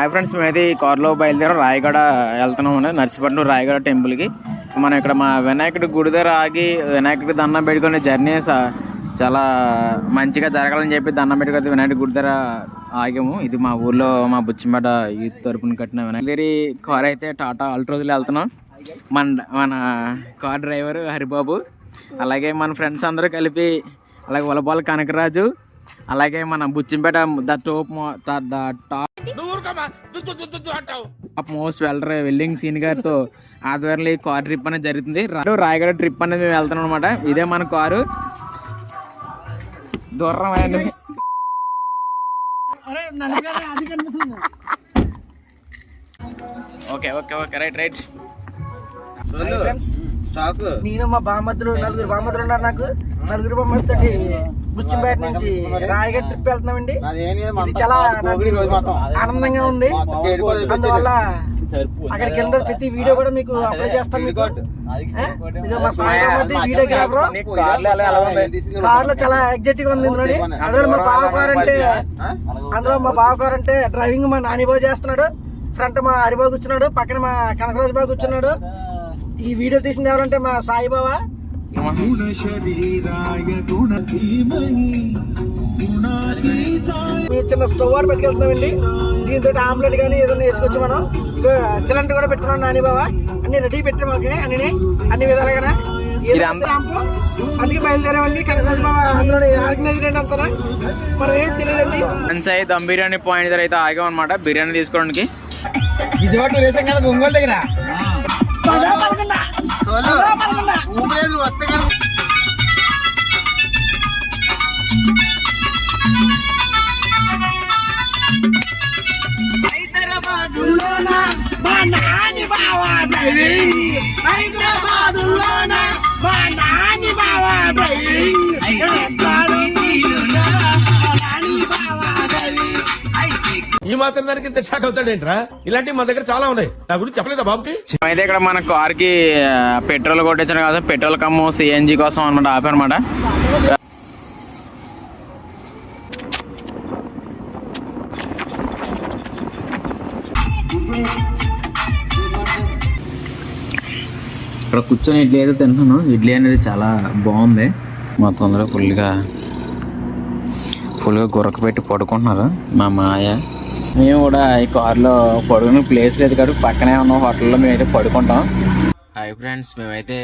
Hi friends మేమైతే ఈ కార్లో బయలుదేరాం రాయగడ వెళ్తున్నాం అండి నర్సిపట్నం రాయగడ టెంపుల్కి. మనం ఇక్కడ మా వినాయకుడి గుడి దగ్గర ఆగి వినాయకుడి దండం పెట్టుకునే జర్నీ స- చాలా మంచిగా జరగాలని చెప్పి దండం పెట్టుకుని వినాయకుడి గుడి దగ్గర ఆగాము. ఇది మా ఊర్లో మా బుచ్చిమేట ఈ తరపున కట్టిన వినాయకుడి కార్ అయితే టాటా అల్ట్రోజులు వెళ్తున్నాం. మన మన కార్ డ్రైవర్ హరిబాబు. అలాగే మన ఫ్రెండ్స్ అందరూ కలిపి అలాగే ఉలపాల కనకరాజు అలాగే మన Buchimpeta the top the- top most welder welding scene గారితో ఆధ్వర్యంలో ఈ కార్ ట్రిప్ అనేది జరుగుతుంది. రాయగడ ట్రిప్ అనేది మేము వెళ్తున్నాం అనమాట ఇదే మన కారు. దూరం okay okay okay right right. Stock. నేను మా బామ్మద్దులు నలుగురు బామ్మద్దులు ఉన్నారు నాకు. నలుగురు బామ్మద్దులకి బుచ్చిపేట నుంచి రాయగఢ్ ట్రిప్ వెళ్తున్నామండి. చాలా ఆనందంగా ఉంది. అందువల్ల అక్కడికి వెళ్ళిన ప్రతి వీడియో కూడా మీకు అప్లోడ్ చేస్తాను మీకు. మా సాయి వీడియోగ్రాఫర్ కార్లు చాలా ఎగ్జైట్గా ఉంది ఇందులోని. అందులో మా బావ కార్ అంటే అందులో మా బావ కార్ అంటే డ్రైవింగ్ మా నానిబాబు చేస్తున్నాడు. ఫ్రంట్ మా హరిబాబు కూర్చున్నాడు. పక్కన మా కనకరాజు బాబు కూర్చున్నాడు. ఈ వీడియో తీసింది ఎవరంటే మా సాయిబాబా. మీరు చిన్న స్టవ్ వాడు పెట్టుకెళ్తున్నామండి. దీంతో ఆమ్లెట్ కానీ ఏదైనా వేసుకొచ్చి మనం సిలిండర్ కూడా పెట్టుకున్నాం నాని బాబా అన్ని రెడీ పెట్టి మాకు అన్ని అన్ని విధాలుగా అందుకే బయలుదేరామండి. కనకరాజు బాబా అందులో ఆర్గనైజర్ ఏంటి అంటారా మనం ఏం తెలియదండి సాయి దమ్ బిర్యానీ పాయింట్ దగ్గర అయితే ఆగాం అనమాట బిర్యానీ తీసుకోవడానికి. విజయవాడ రేసం కదా ఒంగోలు దగ్గర. ఊపిరేది వస్తే కదా ఈ మాత్రం దానికి ఇంత షాక్ అవుతాడేంట్రా? ఇలాంటివి మన దగ్గర చాలా ఉన్నాయి. నా గురించి చెప్పలేదా బాబుకి? అయితే ఇక్కడ మన కార్కి పెట్రోల్ కొట్టించడం కదా పెట్రోల్ కమ్ము సిఎన్జి కోసం అనమాట ఆపారనమాట ఇక్కడ కూర్చొని ఇడ్లీ అయితే తింటున్నాను. ఇడ్లీ అనేది చాలా బాగుంది. మొత్తం అందరూ ఫుల్గా ఫుల్గా గురక పెట్టి పడుకుంటున్నారు మా మాయ. మేము కూడా ఈ కార్లో పడుకునే ప్లేస్ లేదు కాబట్టి పక్కనే ఉన్న హోటల్లో మేమైతే పడుకుంటాం. హాయ్ ఫ్రెండ్స్ మేమైతే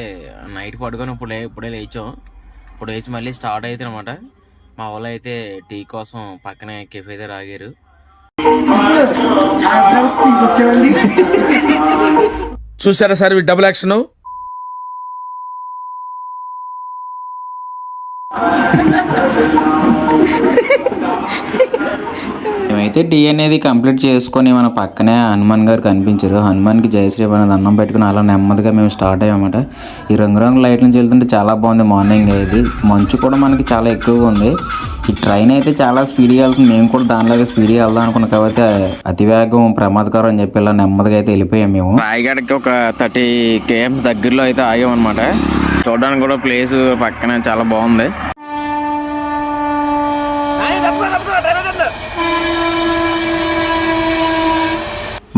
నైట్ పడుకొని ఇప్పుడే ఇప్పుడే లేచాం. ఇప్పుడు లేచి మళ్ళీ స్టార్ట్ అవుతుంది అనమాట మా వాళ్ళు అయితే టీ కోసం పక్కనే కెఫే దగ్గర ఆగారు చూసారా సార్ డబుల్ యాక్షన్ అయితే టీ అనేది కంప్లీట్ చేసుకొని మన పక్కనే హనుమాన్ గారు కనిపించారు. హనుమాన్కి జయశ్రీ అనేది అన్నం పెట్టుకుని అలా నెమ్మదిగా మేము స్టార్ట్ అయ్యామట. ఈ రంగురంగు లైట్ నుంచి వెళ్తుంటే చాలా బాగుంది మార్నింగ్ ఇది మంచు కూడా మనకి చాలా ఎక్కువగా ఉంది. ఈ ట్రైన్ అయితే చాలా స్పీడ్గా వెళ్తుంది. మేము కూడా దానిలాగా స్పీడ్గా వెళ్దాం అనుకున్నాం కాబట్టి అతివేగం ప్రమాదకరం అని చెప్పి ఇలా నెమ్మదిగా అయితే వెళ్ళిపోయాం మేము. రాయగడకి ఒక థర్టీ కేఎంస్ దగ్గరలో అయితే ఆగామన్నమాట. చూడడానికి కూడా ప్లేస్ పక్కన చాలా బాగుంది.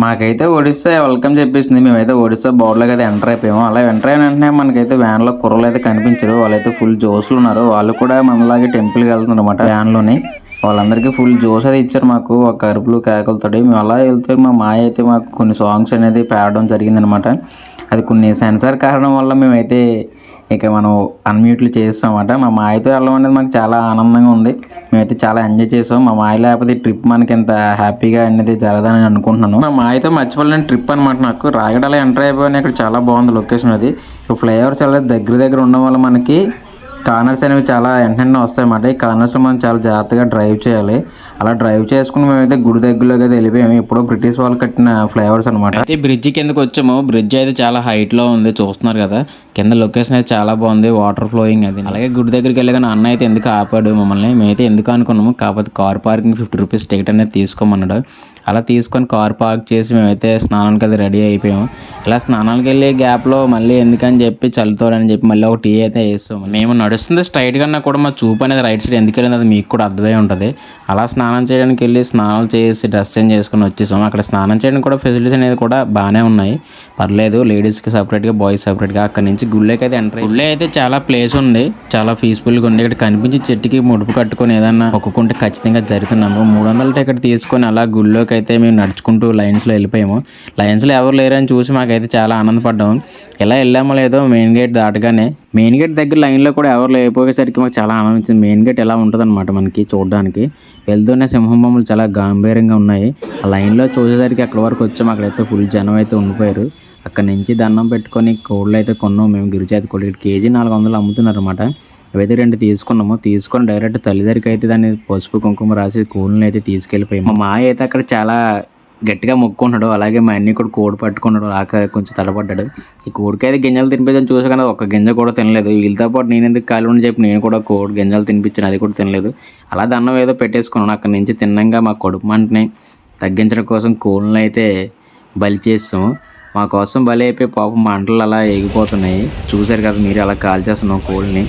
మాకైతే ఒడిస్సా వెల్కమ్ చెప్పేసింది. మేమైతే ఒడిస్సా బోర్డులోకి అయితే ఎంటర్ అయిపోయాము. అలా ఎంటర్ అయిన వెంటనే మనకైతే వ్యాన్లో కుర్రలు అయితే కనిపించారు. వాళ్ళైతే ఫుల్ జోస్లు ఉన్నారు. వాళ్ళు కూడా మనలాగే టెంపుల్కి వెళ్తున్నారు అనమాట వ్యాన్లోని. వాళ్ళందరికీ ఫుల్ జోస్ అయితే ఇచ్చారు మాకు. ఒక అరుపులు కేకలతోటి మేము అలా వెళ్తే మా మాయ అయితే మాకు కొన్ని సాంగ్స్ అనేది పాడడం జరిగిందనమాట అది కొన్ని సెన్సార్ కారణం వల్ల మేమైతే ఇక మనం అన్మ్యూట్లు చేస్తామన్నమాట మా మాయతో వెళ్ళడం అనేది మాకు చాలా ఆనందంగా ఉంది. మేమైతే చాలా ఎంజాయ్ చేసాం. మా మాయ లేకపోతే ట్రిప్ మనకి ఎంత హ్యాపీగా అనేది జరగదని అనుకుంటున్నాను. మా మాయతో మర్చిపోలేని ట్రిప్ అనమాట నాకు. రాయగడలో ఎంటర్ అయిపోయిన ఇక్కడ చాలా బాగుంది లొకేషన్ అది. ఫ్లైఓవర్స్ చాలా దగ్గర దగ్గర ఉండడం వల్ల మనకి కార్నర్స్ అనేవి చాలా వెంటనే వస్తాయన్నమాట. ఈ కార్నర్స్ మనం చాలా జాగ్రత్తగా డ్రైవ్ చేయాలి. అలా డ్రైవ్ చేసుకుని మేమైతే గుడి దగ్గరలోకి అయితే వెళ్ళిపోయాము. ఇప్పుడు బ్రిటిష్ వాళ్ళు కట్టిన ఫ్లైఓవర్స్ అనమాట అయితే బ్రిడ్జ్ కిందకి వచ్చాము? బ్రిడ్జ్ అయితే చాలా హైట్లో ఉంది. చూస్తున్నారు కదా. కింద లొకేషన్ అయితే చాలా బాగుంది. వాటర్ ఫ్లోయింగ్ అది. అలాగే గుడి దగ్గరికి వెళ్ళగానే అన్న అయితే ఎందుకు ఆపాడు మమ్మల్ని? మేమైతే ఎందుకు అనుకున్నాము? కాకపోతే car parking fifty rupees ticket అనేది తీసుకోమన్నాడు. అలా తీసుకొని కార్ పార్క్ చేసి మేమైతే స్నానానికి అది రెడీ అయిపోయాము. ఇలా స్నానానికి వెళ్ళే గ్యాప్లో మళ్ళీ ఎందుకని చెప్పి చల్లుతాడని చెప్పి మళ్ళీ ఒక టీ అయితే వేస్తాం మేము నడుస్తుంది స్ట్రైట్ కన్నా కూడా మా చూపు అనేది రైట్ సైడ్ ఎందుకు వెళ్ళింది అది మీకు కూడా అర్థమై ఉంటుంది. అలా స్నానం స్నానం చేయడానికి వెళ్ళి స్నానాలు చేసి డ్రెస్ చేంజ్ చేసుకుని వచ్చేసాం అక్కడ స్నానం చేయడానికి కూడా ఫెసిలిటీస్ అనేది కూడా బాగానే ఉన్నాయి. పర్లేదు లేడీస్కి సపరేట్గా బాయ్స్ సపరేట్గా అక్కడ నుంచి గుళ్ళేకి అయితే ఎంటర్ గుళ్ళే అయితే చాలా ప్లేస్ ఉంది. చాలా పీస్ఫుల్గా ఉంది. ఇక్కడ కనిపించి చెట్టుకి ముడుపు కట్టుకొని ఏదన్నా ఒక్కొక్కుంటే ఖచ్చితంగా జరుగుతున్నాము. మూడు వందల టికెట్ తీసుకొని అలా గుళ్ళోకి అయితే మేము నడుచుకుంటూ లైన్స్లో వెళ్ళిపోయాము. లైన్స్లో ఎవరు లేరని చూసి మాకైతే చాలా ఆనందపడ్డాము. ఎలా వెళ్ళామో లేదో మెయిన్ గేట్ దాటగానే మెయిన్ గేట్ దగ్గర లైన్లో కూడా ఎవరు లేకపోయేసరికి మాకు చాలా ఆనందించింది. మెయిన్ గేట్ ఎలా ఉంటుంది అనమాట మనకి చూడడానికి. వెళ్తూనే సింహం బొమ్మలు చాలా గంభీరంగా ఉన్నాయి. ఆ లైన్లో చూసేసరికి అక్కడ వరకు వచ్చాము అక్కడైతే ఫుల్ జనం అయితే ఉండిపోయారు. అక్కడ నుంచి దండం పెట్టుకొని కోళ్ళు అయితే కొన్నాం. మేము గిరిజాతి కోళ్ళు. కేజీ నాలుగు వందలు అమ్ముతున్నారు అనమాట అవైతే రెండు తీసుకున్నాము తీసుకొని డైరెక్ట్ తల్లి అయితే దాన్ని పసుపు కుంకుమ రాసి కోళ్ళని అయితే తీసుకెళ్ళిపోయాము మా మాయ అయితే అక్కడ చాలా గట్టిగా మొక్కుకున్నాడు. అలాగే మా అన్ని కూడా కోడి పట్టుకున్నాడు. రాక కొంచెం తడబడ్డాడు ఈ కోడికి అయితే గింజలు తినిపించని చూసి కానీ ఒక గింజ కూడా తినలేదు. వీళ్ళతో పాటు నేను ఎందుకు ఖాళీ అని చెప్పి నేను కూడా కోడి గింజలు తినిపించాను అది కూడా తినలేదు. అలా దండం ఏదో పెట్టేసుకున్నాను. అక్కడ నుంచి తిన్నంగా మా కడుపు మంటని తగ్గించడం కోసం కోళ్ళని అయితే బలి చేస్తాము. మా కోసం బలి అయిపోయి పాపం మంటలు అలా ఎగిపోతున్నాయి చూశారు కదా మీరు అలా కాల్చేస్తున్నాం కోళ్ళని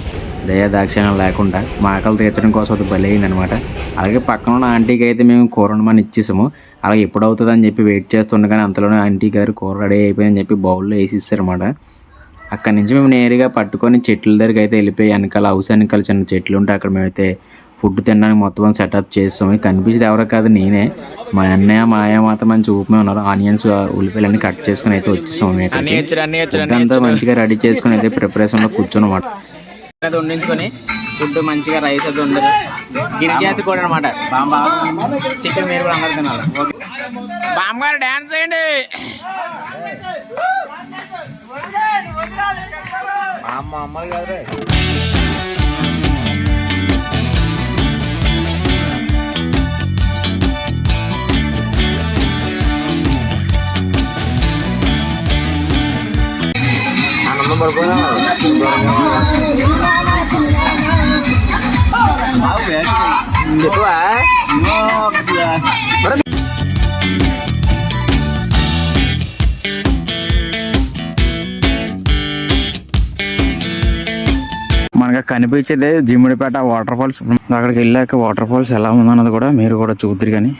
దయా దాక్షిణ్యం లేకుండా మా ఆకలి తీర్చడం కోసం అది బలి అయిందనమాట అలాగే పక్కన ఉన్న ఆంటీకి అయితే మేము కూర వండమని ఇచ్చేసాము. అలాగే ఎప్పుడు అవుతుంది అని చెప్పి వెయిట్ చేస్తుండగానే అంతలోనే ఆంటీ గారు కూర రెడీ అయిపోయిందని చెప్పి బౌల్లో వేసి ఇస్తారన్నమాట అక్కడి నుంచి మేము నేరుగా పట్టుకొని చెట్ల దగ్గరికి అయితే వెళ్ళిపోయి వెనకాల హౌస్ వెనకాల చిన్న చెట్లు ఉంటే అక్కడ మేమైతే ఫుడ్ తినడానికి మొత్తం సెటప్ చేస్తాం ఇది కనిపించేది ఎవరో కాదు నేనే. మా అన్నయ్య మా అయ్య మాత్రం మంచి ఊపమే ఉన్నారు. ఆనియన్స్ ఉల్లిపాయలు అన్ని కట్ చేసుకుని అయితే వచ్చేసాం మేము ఫుడ్ అంతా మంచిగా రెడీ చేసుకుని అయితే ప్రిపరేషన్లో కూర్చున్నమాట అది వండించుకొని ఫుడ్ మంచిగా రైస్ అయితే ఉండదు గిరిజాతి కూడా అనమాట బాంబా చికెన్ మీరు కూడా అందరు తినాలి. బామ్మగారు డాన్స్ చేయండి. అమ్మ అమ్మ కాదు మనకి కనిపించేదే జిమ్మిడిపేట వాటర్ ఫాల్స్. అక్కడికి వెళ్ళాక వాటర్ ఫాల్స్ ఎలా ఉందన్నది కూడా మీరు కూడా చూద్దరు కానీ.